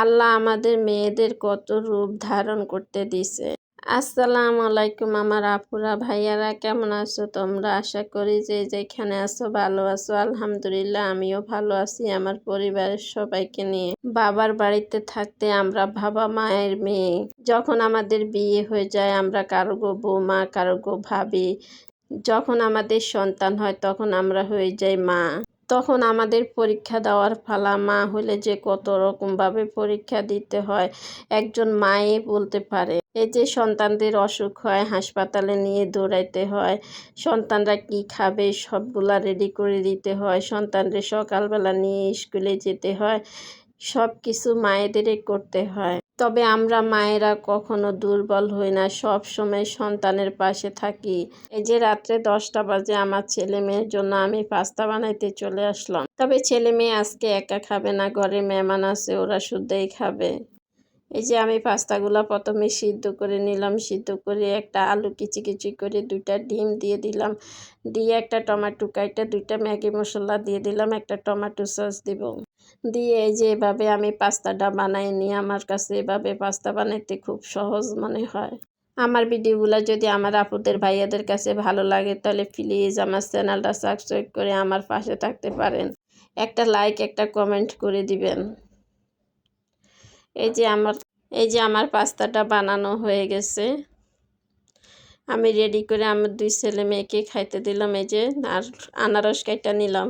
আল্লাহ আমাদের মেয়েদের কত রূপ ধারণ করতে দিছে। আসসালামু আলাইকুম আমার আপুরা, ভাইয়ারা, কেমন আছো তোমরা? আশা করি যে যেখানে আছো ভালো আছো। আলহামদুলিল্লাহ, আমিও ভালো আছি, আমার পরিবারের সবাইকে নিয়ে। বাবার বাড়িতে থাকতে আমরা বাবা মায়ের মেয়ে। যখন আমাদের বিয়ে হয়ে যায়, আমরা কারও গো বৌমা, কারও গো ভাবি। যখন আমাদের সন্তান হয়, তখন আমরা হয়ে যাই মা। তখন আমাদের পরীক্ষা দেওয়ার ফালা মা হলে যে কত রকমভাবে পরীক্ষা দিতে হয়, একজন মায়ে বলতে পারে। এই যে সন্তানদের অসুখ হয়, হাসপাতালে নিয়ে দৌড়াইতে হয়, সন্তানরা কি খাবে, সবগুলা রেডি করে দিতে হয়, সন্তানদের সকালবেলা নিয়ে স্কুলে যেতে হয় সব কিছু মায়েদেরই করতে হয়। তবে আমরা মায়েরা কখনো দুর্বল হই না, সব সময় সন্তানের পাশে থাকি। এই যে রাত্রে দশটা বাজে আমার ছেলে মেয়ের জন্য আমি পাস্তা বানাইতে চলে আসলাম। তবে ছেলে মেয়ে আজকে একা খাবে না ঘরে মেহমান আছে, ওরা শুদ্ধই খাবে। এই যে আমি পাস্তাগুলো প্রথমে সিদ্ধ করে নিলাম, সিদ্ধ করে একটা আলু কিচি কিচি করে দুইটা ডিম দিয়ে দিলাম। দিয়ে একটা টমেটো কাইটা, দুইটা ম্যাগি মশলা দিয়ে দিলাম, একটা টমেটো সস দিব। দিয়ে এই যে এভাবে আমি পাস্তাটা বানাই নিই আমার কাছে এভাবে পাস্তা বানাইতে খুব সহজ মনে হয়। আমার ভিডিওগুলো যদি আমার আপুদের ভাইয়াদের কাছে ভালো লাগে, তাহলে প্লিজ আমার চ্যানেলটা সাবস্ক্রাইব করে আমার পাশে থাকতে পারেন। একটা লাইক একটা কমেন্ট করে দিবেন। এই যে আমার, এই যে আমার পাস্তাটা বানানো হয়ে গেছে। আমি রেডি করে আমার দুই ছেলে মেয়েকে খাইতে দিলাম, এই যে, আর আনারস কাইটা নিলাম।